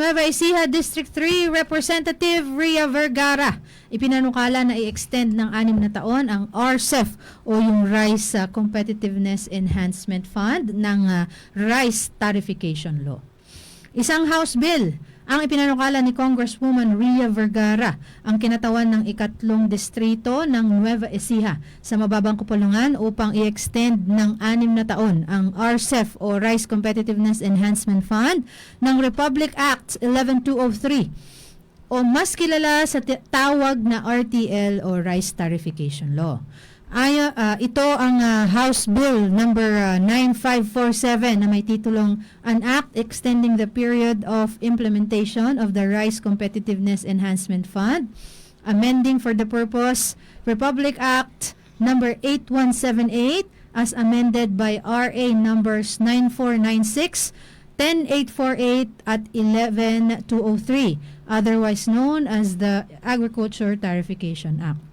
Nueva Ecija District 3 Representative Ria Vergara. Ipinanukala na i-extend ng anim na taon ang RCEF o yung Rice uh, Competitiveness Enhancement Fund ng uh, Rice Tarification Law. Isang House Bill ang ipinanukala ni Congresswoman Ria Vergara ang kinatawan ng ikatlong distrito ng Nueva Ecija sa mababang kupulungan upang i-extend ng anim na taon ang RCEF o Rice Competitiveness Enhancement Fund ng Republic Act 11203 o mas kilala sa tawag na RTL o Rice Tarification Law. Ay, ah, ito ang ah, House Bill number ah, 9547 na may titulong An Act Extending the Period of Implementation of the Rice Competitiveness Enhancement Fund, amending for the purpose Republic Act number 8178 as amended by RA numbers 9496 10848 at 11203, otherwise known as the Agriculture Tarification Act.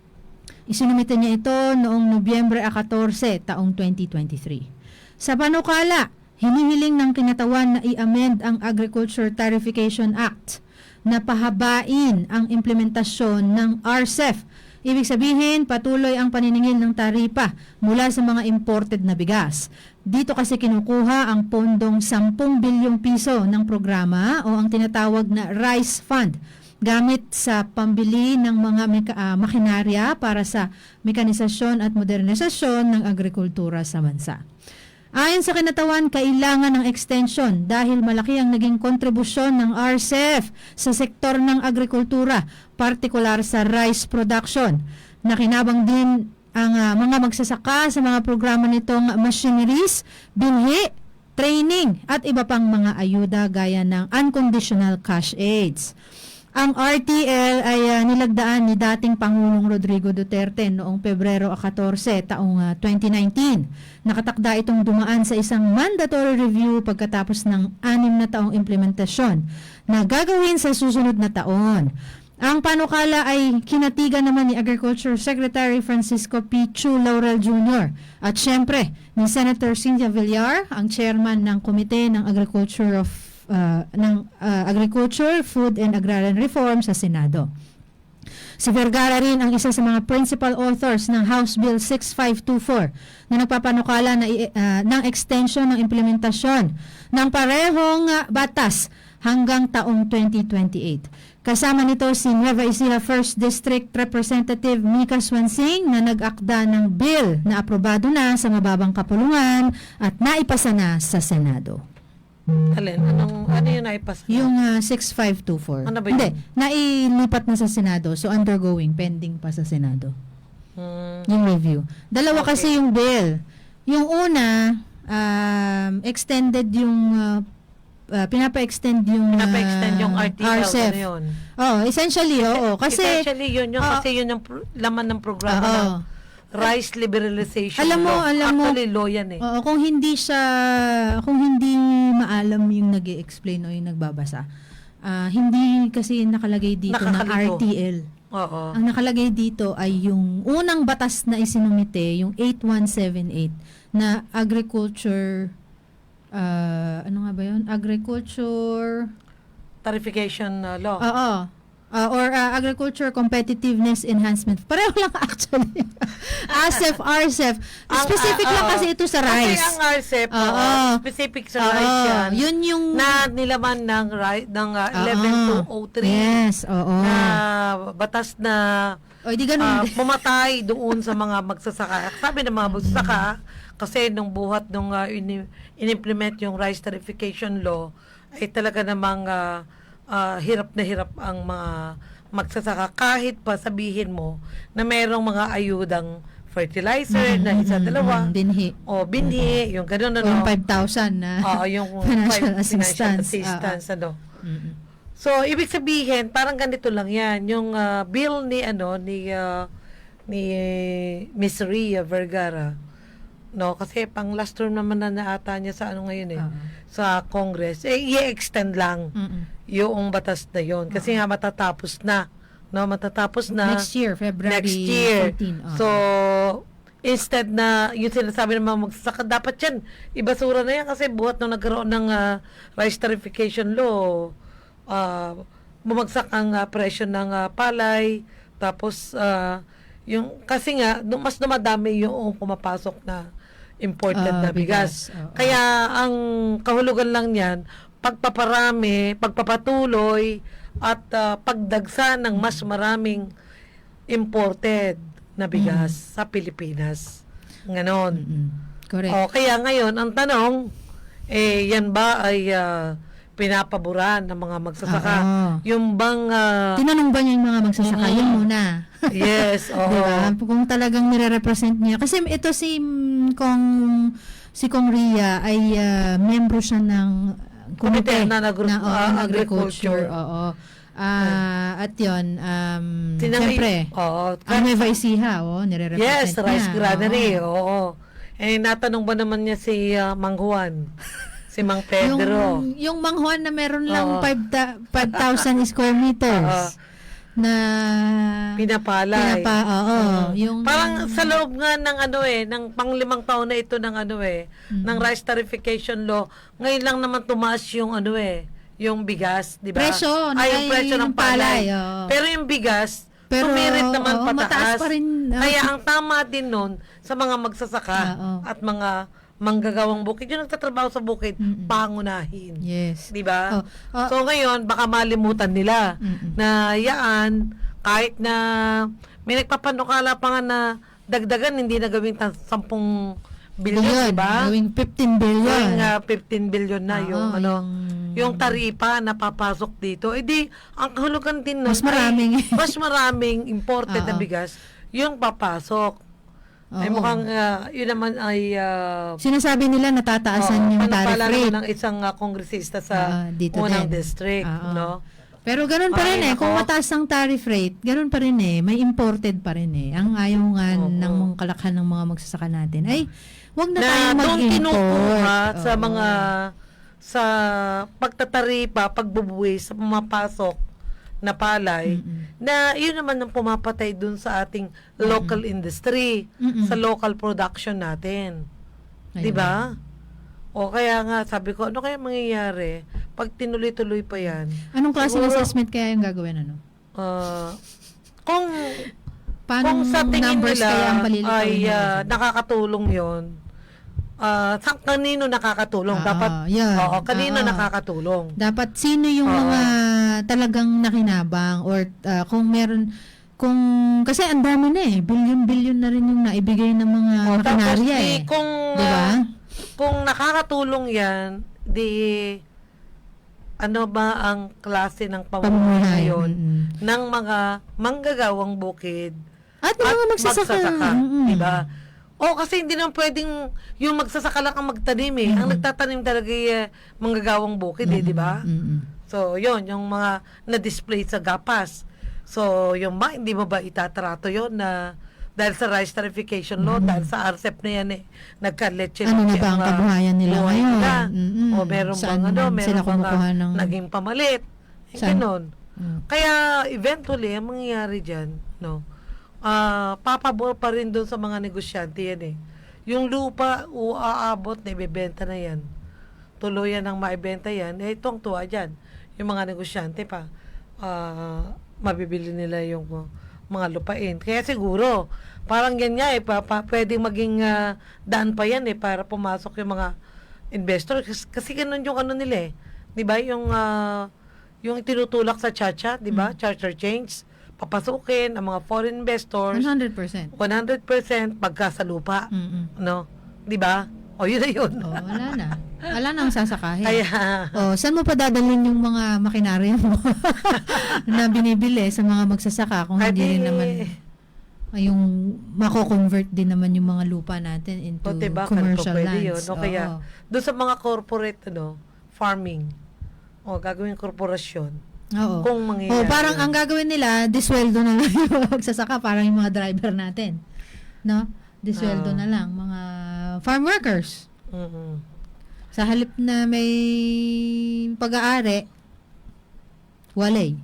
Isinumite niya ito noong Nobyembre 14, taong 2023. Sa panukala, hinihiling ng kinatawan na i-amend ang Agriculture Tarification Act na pahabain ang implementasyon ng RCEF. Ibig sabihin, patuloy ang paniningil ng taripa mula sa mga imported na bigas. Dito kasi kinukuha ang pondong 10 bilyong piso ng programa o ang tinatawag na Rice Fund gamit sa pambili ng mga meka- ah, makinarya para sa mekanisasyon at modernisasyon ng agrikultura sa bansa. Ayon sa kinatawan, kailangan ng extension dahil malaki ang naging kontribusyon ng RCEF sa sektor ng agrikultura, partikular sa rice production. Nakinabang din ang ah, mga magsasaka sa mga programa nitong machineries, binhi, training at iba pang mga ayuda gaya ng unconditional cash aids. Ang RTL ay ah, nilagdaan ni dating Pangulong Rodrigo Duterte noong Pebrero 14 taong ah, 2019. Nakatakda itong dumaan sa isang mandatory review pagkatapos ng anim na taong implementasyon na gagawin sa susunod na taon. Ang panukala ay kinatigan naman ni Agriculture Secretary Francisco P. Chu Laurel Jr. At syempre, ni Senator Cynthia Villar, ang chairman ng Komite ng Agriculture of uh, ng uh, Agriculture, Food and Agrarian Reform sa Senado. Si Vergara rin ang isa sa mga principal authors ng House Bill 6524 na nagpapanukala na, uh, ng extension ng implementasyon ng parehong uh, batas hanggang taong 2028. Kasama nito si Nueva Ecija 1st District Representative Mika Swansing na nag-akda ng bill na aprobado na sa mababang kapulungan at naipasa na sa Senado. Alin? Anong, ano yung naipasa? Yung ah, 6524. Ano ba Hindi, yun? nailipat na sa Senado. So undergoing, pending pa sa Senado. Hmm. Yung review. Dalawa Okay. kasi yung bill. Yung una, um, extended yung uh, uh, pinapa-extend yung uh, Pinapa-extend yung RTL. RCEF. Ano yun? Oh, essentially, oo. Kasi, Essentially, yun yung, Oo. kasi yun yung laman ng programa Oo. ng rice liberalization Alam mo, law. alam mo- Actually, law yan eh. oo, kung hindi siya, kung hindi maalam yung nag explain o yung nagbabasa, ah, hindi kasi nakalagay dito na Nakakalito. RTL. Oo. Ang nakalagay dito ay yung unang batas na isinumite, yung 8178 na agriculture ah, ano nga ba 'yun? Agriculture Tarification uh, law. Oo. Ah, or ah, Agriculture Competitiveness Enhancement. Pareho lang actually. ASEF, RCEF. Specific ah, lang oo. kasi ito sa Kasi rice. ang RCEP, Oo. oo, specific sa Oo, rice yan. Yun yung na nilaman ng, ri- ng uh. 11203 Yes, oo. na batas na o di ganun. pumatay doon sa mga magsasaka. Sabi ng mga magsasaka, kasi nung buhat nung uh, ini- inimplement yung rice tarification law, ay talaga namang ah, ah, hirap na hirap ang mga magsasaka kahit pa sabihin mo na mayroong mga ayudang fertilizer na isa, dalawa, Mm, binhi. o binhi, yung gano'n Yung ano. 5,000 na. Oo, yung Financial fi- financial assistance. assistance, ano. Mm-mm. So, ibig sabihin, parang ganito lang yan. Yung ah, bill ni, ano, ni, ah, ni Miss Ria Vergara, no, kasi pang last term naman na naata niya sa ano ngayon eh, Oo. sa Congress, eh, i-extend lang Mm-mm. Yung batas na yon Kasi nga matatapos na, no, matatapos na Next year, February next year. 14. oo. So, instead na yung sinasabi ng mga magsasaka, dapat yan, ibasura na yan kasi buhat nung nagkaroon ng ah, rice tarification law, ah, ah, bumagsak ang ah, presyo ng ah, palay, tapos ah, yung kasi nga dum- mas dumadami yung pumapasok na imported Ah, na bigas. bigas, oo. Kaya ang kahulugan lang niyan, pagpaparami, pagpapatuloy at ah, pagdagsa ng mas maraming imported na bigas Mm. sa Pilipinas. Ganon. Mm-mm. Correct. O, kaya ngayon, ang tanong, eh, yan ba ay ah, pinapaboran ng mga magsasaka? Oo. Yung bang, ah, Tinanong ba niya yung mga magsasaka? Mm. Yun muna. yes, oo. Diba? Kung talagang nire-represent niya. Kasi ito si mm, Kong si Kong Ria ay ah, membro siya ng uh, Komite na na, oo, ah, ng agriculture. Oo. Ah, at yun, um, Sinabi- siyempre, Oo. ang Nueva Ecija, oh, nire-represent Yes, rice niya. granary. Oo. Oo. Eh, natanong ba naman niya si ah, Mang Juan? si Mang Pedro? Yung, yung manghuan na meron lang Oo. 5,000 5,000 square meters na Pinapalay. pinapa, oo. Oo. Yung, Parang sa loob nga ng ano eh, ng panglimang taon na ito ng ano eh, Mm. ng rice tarification law, ngayon lang naman tumaas yung ano eh, yung bigas, di ba? Presyo, Ay, yung ay, presyo ng yung palay, palay. oo. Pero yung bigas, Pero, tumirit naman oo, pataas. mataas pa rin, oo. Kaya ang tama din nun sa mga magsasaka Oo. at mga manggagawang bukid, yung nagtatrabaho sa bukid, Mm-mm. pangunahin. yes. Di ba? Oh, oh. So ngayon, baka malimutan nila Mm-mm. na yaan, kahit na may nagpapanukala pa nga na dagdagan, hindi na gawing ta- 10 billion, Billion, di ba? Gawing 15 billion. Yung ah, 15 billion na Oo, yung ano, yung- yung taripa na papasok dito. Eh di, ang kahulugan din nun Mas maraming- ay, mas maraming imported na Oo. bigas yung papasok. Ay Oo. mukhang ah, yun naman ay ah, Sinasabi nila natataasan Oo, yung tariff rate. naman ng isang ah, kongresista sa Ah, dito unang din. district, Oo. no? Pero ganun pa rin Ay, eh. Kung nako. mataas ang tariff rate, ganun pa rin eh. May imported pa rin eh. Ang ayaw nga Oo. ng mga kalakhan ng mga magsasaka natin ay wag na, Na tayong doon mag-import. kinukuha sa Oo. mga sa pagtataripa, pagbubuwis sa pumapasok na palay, Mm-mm. na yun naman ang pumapatay dun sa ating local industry, Mm-mm. sa local production natin. 'Di ba? O kaya nga sabi ko, ano kaya mangyayari pag tinuloy-tuloy pa 'yan? Anong klaseng Siguro- assessment kaya yung gagawin ano? Ah, kung Paano kung sa tingin numbers nila kaya ang palilitawin ay nila? ah, nakakatulong 'yon. Ah, sa kanino nakakatulong? Ah, Dapat yan. Oo, kanino Ah, ah. nakakatulong? Dapat sino yung Oo. mga talagang nakinabang or ah, kung meron kung kasi ang dami na eh billion-billion na rin yung naibigay ng mga O, tapos makinarya di, eh. kung Di ba? ah, kung nakakatulong 'yan, di ano ba ang klase ng pamumuhay ngayon mm-mm. ng mga manggagawang bukid At mga magsasaka. Mm-mm. diba? O kasi hindi naman pwedeng yung magsasaka lang ang magtanim eh. Ang nagtatanim talaga ay eh, manggagawang bukid eh, di ba? Mm-mm. So, yon yung mga na-display sa gapas. So, yung ba, hindi mo ba itatrato yon na dahil sa rice tarification law, dahil sa RCEP na yan eh, nagka-leche Ano na ba ang kabuhayan nila ngayon? nila. Mm-mm. O meron Saan bang ano, meron sila ng- naging pamalit. Eh, Saan? ganon. Mm. Kaya eventually, ang mangyayari dyan, no, ah papabor pa rin doon sa mga negosyante yan eh. Yung lupa, uaabot na ibebenta na yan. Tuluyan ang maibenta yan, eh itong tuwa dyan. Yung mga negosyante pa, ah mabibili nila yung uh, mga lupain. Kaya siguro, parang yan nga eh, pa, pa, pwedeng maging ah, daan pa yan eh, para pumasok yung mga investor. Kasi, kasi ganun yung ano nila eh. Di ba? Yung, ah, yung tinutulak sa chacha, di ba? Charter change. Papasukin ang mga foreign investors. 100%. 100% pagka sa lupa. Mm-mm. No? Di ba? O yun na yun. Oh, wala na. Wala nang sasakahin. Kaya, Oh, saan mo pa dadalhin yung mga makinarya mo na binibili sa mga magsasaka kung hindi rin naman ay yung mako-convert din naman yung mga lupa natin into o diba, commercial pwede lands. yun. O kaya, Oo. doon sa mga corporate, ano, farming, o gagawin korporasyon, Oo. kung mangyayari. Oh, parang ang gagawin nila, disweldo na lang yung magsasaka, parang yung mga driver natin. No? Disweldo Ah. na lang mga farm workers. Mhm. Sa halip na may pag-aari, walay.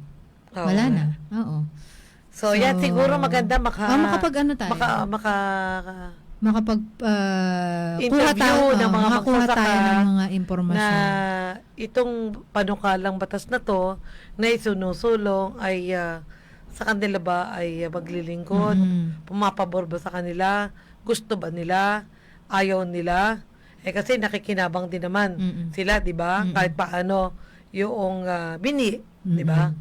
Oo. Wala na. Oo. So, yan siguro maganda maka... Ah, makapag ano tayo? Maka, maka, makapag uh, kuha Interview tayo, ng oh, mga makakuha magsasaka tayo ng mga na impormasyon. itong panukalang batas na to na isunusulong ay ah, sa kanila ba ay ah, maglilingkod, Mhm. pumapabor ba sa kanila, gusto ba nila, ayaw nila. Eh kasi nakikinabang din naman Mm-mm. sila, 'di ba? Mm-mm. Kahit paano yung ah, binhi, 'di ba?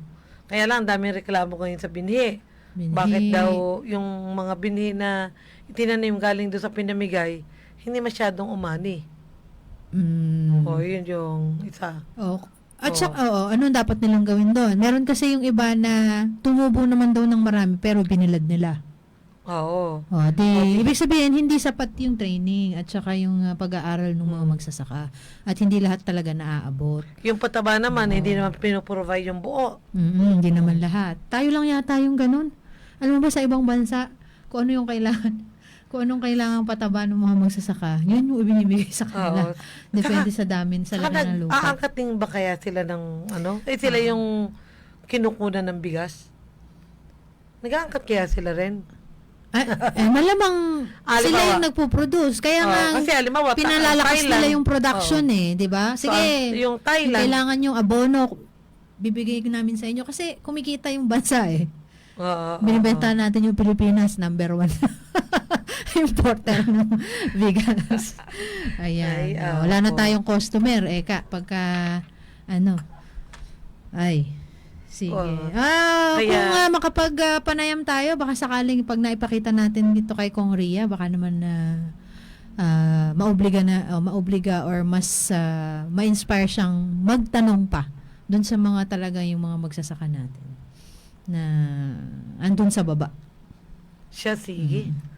Kaya lang daming reklamo ngayon sa binhi. Binhi. Bakit daw yung mga binhi na itinanim galing doon sa pinamigay, hindi masyadong umani. Mm. O, yun yung isa. Oh. At Oo. saka, oo, anong dapat nilang gawin doon? Meron kasi yung iba na tumubo naman daw ng marami pero binilad nila. Oo. Oh, di, ibig sabihin, hindi sapat yung training at saka yung uh, pag-aaral ng mga magsasaka. At hindi lahat talaga naaabot. Yung pataba naman, hindi naman pinoprovide yung buo. Mm, hindi naman lahat. Tayo lang yata yung ganun. Alam mo ba sa ibang bansa, kung ano yung kailangan, kung anong kailangan pataba ng mga magsasaka, yun yung ibinibigay sa kanila. Depende sa damin sa laki ng lupa. nag-aangkat din ba kaya sila ng ano? Eh sila yung kinukunan ng bigas? Nag-aangkat kaya sila rin? Ay, eh, malamang Ah, sila yung nagpo-produce. Kaya Oo, nga, kasi ta- pinalalakas Thailand. nila yung production Oo. eh, di ba? So, Sige, ang- yung Thailand, kailangan yung abono, bibigay namin sa inyo. Kasi kumikita yung bansa eh. Oo, oo, Binibenta natin yung Pilipinas, number one. Importer ng bigas. Ayan. Ay, Oh, wala na tayong customer. Eh, ka, pagka, ano, ay, sige. Ah, Kaya- kung uh, makapag-panayam tayo, baka sakaling pag naipakita natin dito kay Kong Ria, baka naman na ah, maobliga na, o maobliga or mas ah, ma-inspire siyang magtanong pa dun sa mga talaga yung mga magsasaka natin na andun sa baba. Siya, sige. Mm.